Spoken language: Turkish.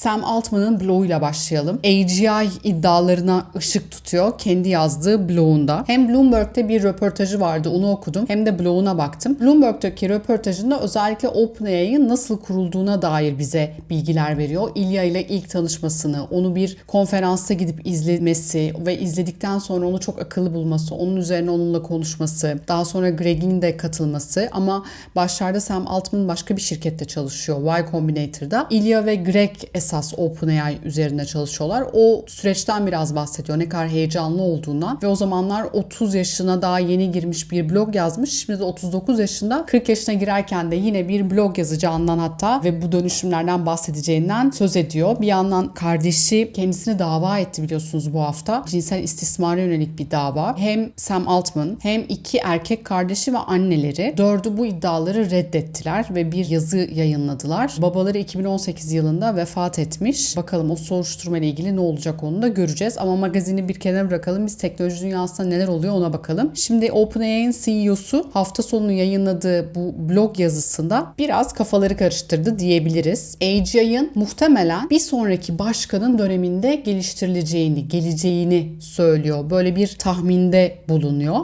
Sam Altman'ın bloguyla başlayalım. AGI iddialarına ışık tutuyor kendi yazdığı blogunda. Hem Bloomberg'te bir röportajı vardı onu okudum hem de bloguna baktım. Bloomberg'deki röportajında özellikle OpenAI'ın nasıl kurulduğuna dair bize bilgiler veriyor. Ilya ile ilk tanışmasını, onu bir konferansta gidip izlemesi ve izledikten sonra onu çok akıllı bulması, onun üzerine onunla konuşması, daha sonra Greg'in de katılması ama başlarda Sam Altman başka bir şirkette çalışıyor, Y Combinator'da. Ilya ve Greg esas OpenAI üzerine çalışıyorlar. O süreçten biraz bahsediyor. Ne kadar heyecanlı olduğundan ve o zamanlar 30 yaşına daha yeni girmiş bir blog yazmış. Şimdi de 39 yaşında 40 yaşına girerken de yine bir blog yazacağından hatta ve bu dönüşümlerden bahsedeceğinden söz ediyor. Bir yandan kardeşi kendisini dava etti biliyorsunuz bu hafta. Cinsel istismara yönelik bir dava. Hem Sam Altman hem iki erkek kardeşi ve anneleri dördü bu iddiaları reddettiler ve bir yazı yayınladılar. Babaları 2018 yılında vefat etmiş. Bakalım o soruşturma ile ilgili ne olacak onu da göreceğiz. Ama magazini bir kenara bırakalım. Biz teknoloji dünyasında neler oluyor ona bakalım. Şimdi OpenAI'nin CEO'su hafta sonu yayınladığı bu blog yazısında biraz kafaları karıştırdı diyebiliriz. AGI'ın muhtemelen bir sonraki başkanın döneminde geliştirileceğini, geleceğini söylüyor. Böyle bir tahminde bulunuyor.